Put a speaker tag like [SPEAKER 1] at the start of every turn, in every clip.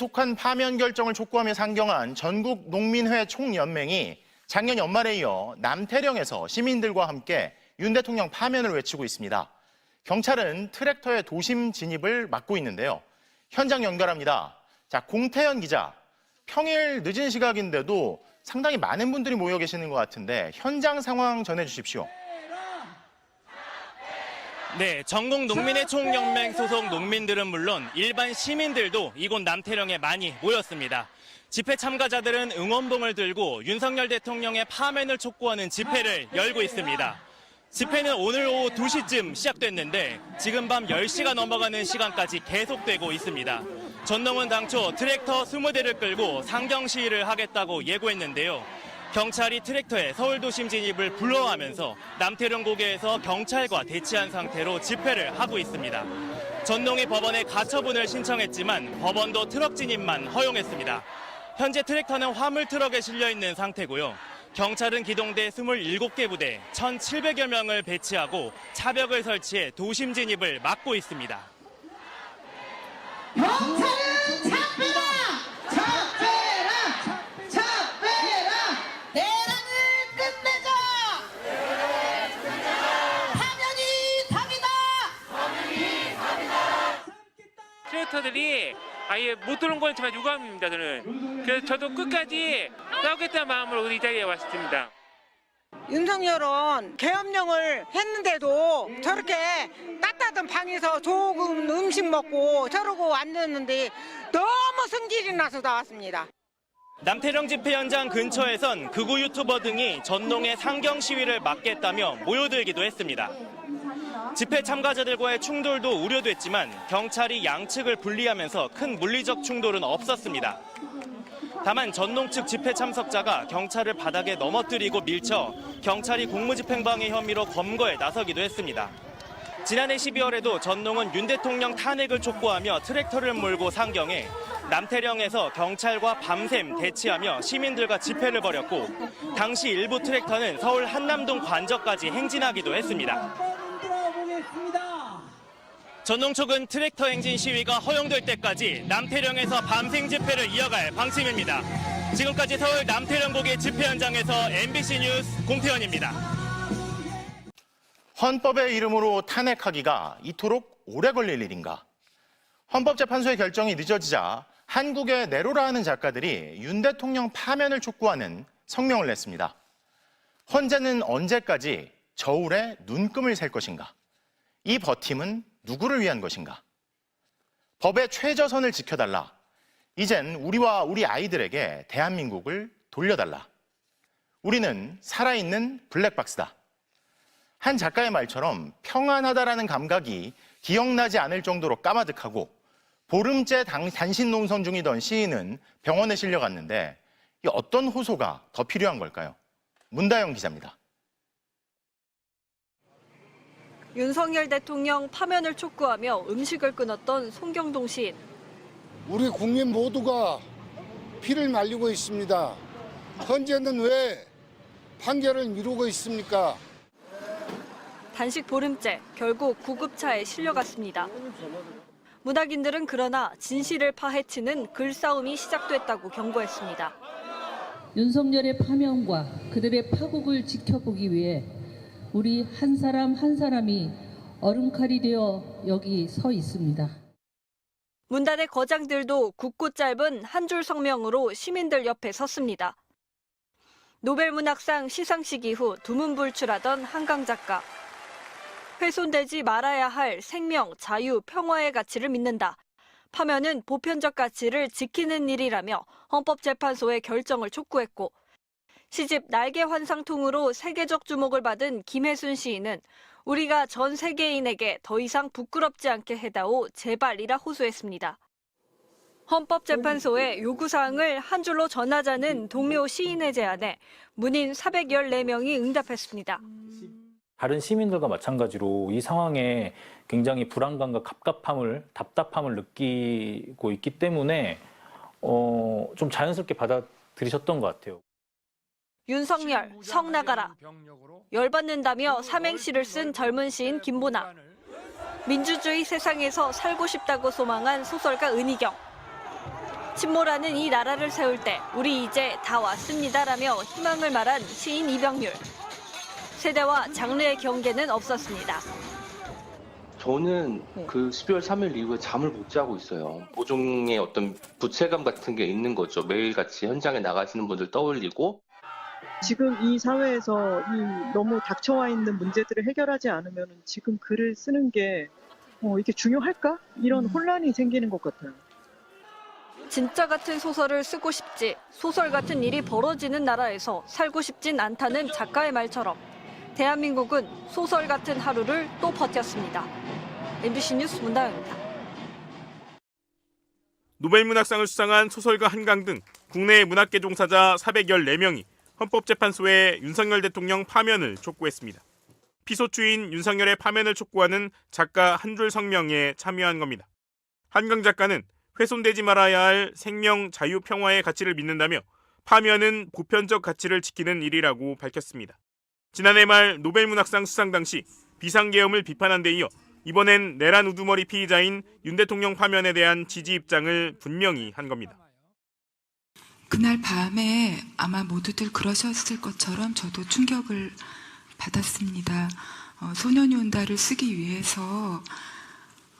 [SPEAKER 1] 조속한 파면 결정을 촉구하며 상경한 전국 농민회 총연맹이 작년 연말에 이어 남태령에서 시민들과 함께 윤 대통령 파면을 외치고 있습니다. 경찰은 트랙터의 도심 진입을 막고 있는데요. 현장 연결합니다. 자, 공태현 기자. 평일 늦은 시각인데도 상당히 많은 분들이 모여 계시는 것 같은데 현장 상황 전해 주십시오.
[SPEAKER 2] 네, 전국 농민의 총연맹 소속 농민들은 물론 일반 시민들도 이곳 남태령에 많이 모였습니다. 집회 참가자들은 응원봉을 들고 윤석열 대통령의 파면을 촉구하는 집회를 열고 있습니다. 집회는 오늘 오후 2시쯤 시작됐는데 지금 밤 10시가 넘어가는 시간까지 계속되고 있습니다. 전농은 당초 트랙터 20대를 끌고 상경 시위를 하겠다고 예고했는데요. 경찰이 트랙터에 서울 도심 진입을 불러하면서 남태령 고개에서 경찰과 대치한 상태로 집회를 하고 있습니다. 전농이 법원에 가처분을 신청했지만 법원도 트럭 진입만 허용했습니다. 현재 트랙터는 화물 트럭에 실려 있는 상태고요. 경찰은 기동대 27개 부대 1,700여 명을 배치하고 차벽을 설치해 도심 진입을 막고 있습니다.
[SPEAKER 3] 경찰은 잡혀라! 잡혀라! 잡혀라! 내란을 끝내자! 파면이 답이다!
[SPEAKER 4] 트랙터들이 아예 못 들어온 건 정말 유감입니다 저는 그래서 저도 끝까지 싸우겠다는 마음으로 이 자리에 왔습니다
[SPEAKER 5] 윤석열은 계엄령을 했는데도 저렇게 따뜻한 방에서 조금 음식 먹고 저러고 앉았는데 너무 성질이 나서 나왔습니다.
[SPEAKER 2] 남태령 집회 현장 근처에선 극우 유튜버 등이 전농의 상경 시위를 막겠다며 모여들기도 했습니다. 집회 참가자들과의 충돌도 우려됐지만 경찰이 양측을 분리하면서 큰 물리적 충돌은 없었습니다. 다만 전농 측 집회 참석자가 경찰을 바닥에 넘어뜨리고 밀쳐 경찰이 공무집행방해 혐의로 검거에 나서기도 했습니다. 지난해 12월에도 전농은 윤 대통령 탄핵을 촉구하며 트랙터를 몰고 상경해 남태령에서 경찰과 밤샘 대치하며 시민들과 집회를 벌였고 당시 일부 트랙터는 서울 한남동 관저까지 행진하기도 했습니다. 전농 측은 트랙터 행진 시위가 허용될 때까지 남태령에서 밤샘 집회를 이어갈 방침입니다. 지금까지 서울 남태령곡의 집회 현장에서 MBC 뉴스 공태현입니다.
[SPEAKER 1] 헌법의 이름으로 탄핵하기가 이토록 오래 걸릴 일인가? 헌법재판소의 결정이 늦어지자 한국의 내로라 하는 작가들이 윤 대통령 파면을 촉구하는 성명을 냈습니다. 헌재는 언제까지 저울에 눈금을 셀 것인가? 이 버팀은 누구를 위한 것인가? 법의 최저선을 지켜달라. 이젠 우리와 우리 아이들에게 대한민국을 돌려달라. 우리는 살아있는 블랙박스다. 한 작가의 말처럼 평안하다라는 감각이 기억나지 않을 정도로 까마득하고 보름째 당- 단신 농선 중이던 시인은 병원에 실려갔는데 이 어떤 호소가 더 필요한 걸까요? 문다영 기자입니다.
[SPEAKER 6] 윤석열 대통령 파면을 촉구하며 음식을 끊었던 송경동 시인.
[SPEAKER 7] 우리 국민 모두가 피를 말리고 있습니다. 현재는 왜 판결을 미루고 있습니까?
[SPEAKER 6] 단식 보름째 결국 구급차에 실려갔습니다. 문학인들은 그러나 진실을 파헤치는 글싸움이 시작됐다고 경고했습니다.
[SPEAKER 8] 윤석열의 파면과 그들의 파국을 지켜보기 위해 우리 한 사람 한 사람이 얼음칼이 되어 여기 서 있습니다.
[SPEAKER 6] 문단의 거장들도 굵고 짧은 한 줄 성명으로 시민들 옆에 섰습니다. 노벨문학상 시상식 이후 두문불출하던 한강 작가. 훼손되지 말아야 할 생명, 자유, 평화의 가치를 믿는다. 파면은 보편적 가치를 지키는 일이라며 헌법재판소의 결정을 촉구했고 시집 날개 환상통으로 세계적 주목을 받은 김혜순 시인은 우리가 전 세계인에게 더 이상 부끄럽지 않게 해다오 제발이라 호소했습니다. 헌법재판소의 요구사항을 한 줄로 전하자는 동료 시인의 제안에 문인 414명이 응답했습니다.
[SPEAKER 9] 다른 시민들과 마찬가지로 이 상황에 굉장히 불안감과 갑갑함을 답답함을 느끼고 있기 때문에 어, 좀 자연스럽게 받아들이셨던 것 같아요.
[SPEAKER 6] 윤석열, 성 나가라. 열받는다며 삼행시를 쓴 젊은 시인 김보나. 민주주의 세상에서 살고 싶다고 소망한 소설가 은희경. 침몰하는 이 나라를 세울 때 우리 이제 다 왔습니다라며 희망을 말한 시인 이병률. 세대와 장르의 경계는 없었습니다.
[SPEAKER 10] 저는 그 12월 3일 이후에 잠을 못 자고 있어요. 모종의 어떤 부채감 같은 게 있는 거죠. 매일같이 현장에 나가시는 분들 떠올리고
[SPEAKER 11] 지금 이 사회에서 이 너무 닥쳐와 있는 문제들을 해결하지 않으면 지금 글을 쓰는 게 어, 이게 중요할까? 이런 혼란이 생기는 것 같아요.
[SPEAKER 6] 진짜 같은 소설을 쓰고 싶지 소설 같은 일이 벌어지는 나라에서 살고 싶진 않다는 작가의 말처럼 대한민국은 소설 같은 하루를 또 버텼습니다. MBC 뉴스 문다영입니다.
[SPEAKER 12] 노벨문학상을 수상한 소설가 한강 등 국내 문학계 종사자 414명이 헌법재판소에 윤석열 대통령 파면을 촉구했습니다. 피소추인 윤석열의 파면을 촉구하는 작가 한 줄 성명에 참여한 겁니다. 한강 작가는 훼손되지 말아야 할 생명, 자유, 평화의 가치를 믿는다며 파면은 보편적 가치를 지키는 일이라고 밝혔습니다. 지난해 말 노벨문학상 수상 당시 비상계엄을 비판한 데 이어 이번엔 내란 우두머리 피의자인 윤 대통령 파면에 대한 지지 입장을 분명히 한 겁니다.
[SPEAKER 13] 그날 밤에 아마 모두들 그러셨을 것처럼 저도 충격을 받았습니다. 어, 소년이 온다를 쓰기 위해서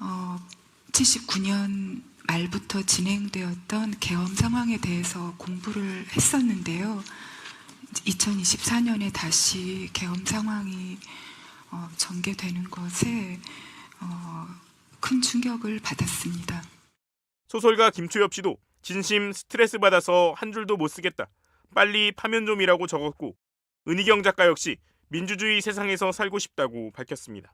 [SPEAKER 13] 어, 79년 말부터 진행되었던 계엄 상황에 대해서 공부를 했었는데요. 2024년에 다시 계엄 상황이 어, 전개되는 것에 어, 큰 충격을 받았습니다.
[SPEAKER 12] 소설가 김초엽 씨도 진심 스트레스 받아서 한 줄도 못 쓰겠다. 빨리 파면 좀이라고 적었고 은희경 작가 역시 민주주의 세상에서 살고 싶다고 밝혔습니다.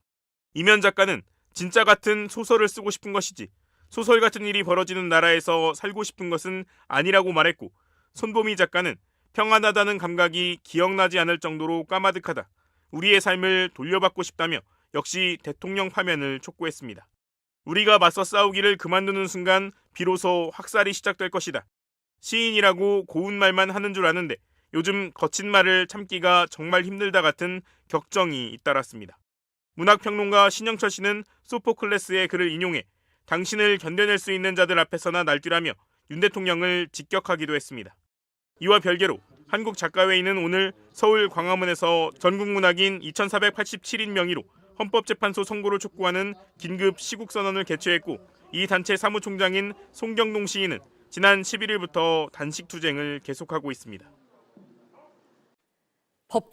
[SPEAKER 12] 이면 작가는 진짜 같은 소설을 쓰고 싶은 것이지 소설 같은 일이 벌어지는 나라에서 살고 싶은 것은 아니라고 말했고 손보미 작가는 평안하다는 감각이 기억나지 않을 정도로 까마득하다. 우리의 삶을 돌려받고 싶다며 역시 대통령 파면을 촉구했습니다. 우리가 맞서 싸우기를 그만두는 순간 비로소 확살이 시작될 것이다. 시인이라고 고운 말만 하는 줄 아는데 요즘 거친 말을 참기가 정말 힘들다 같은 격정이 잇따랐습니다. 문학평론가 신영철 씨는 소포클레스의 글을 인용해 당신을 견뎌낼 수 있는 자들 앞에서나 날뛰라며 윤 대통령을 직격하기도 했습니다. 이와 별개로 한국 작가회의는 오늘 서울 광화문에서 전국문학인 2487인 명의로 헌법재판소 선고를 촉구하는 긴급 시국선언을 개최했고 이 단체 사무총장인 송경동 시인은 지난 11일부터 단식 투쟁을 계속하고 있습니다.
[SPEAKER 6] 법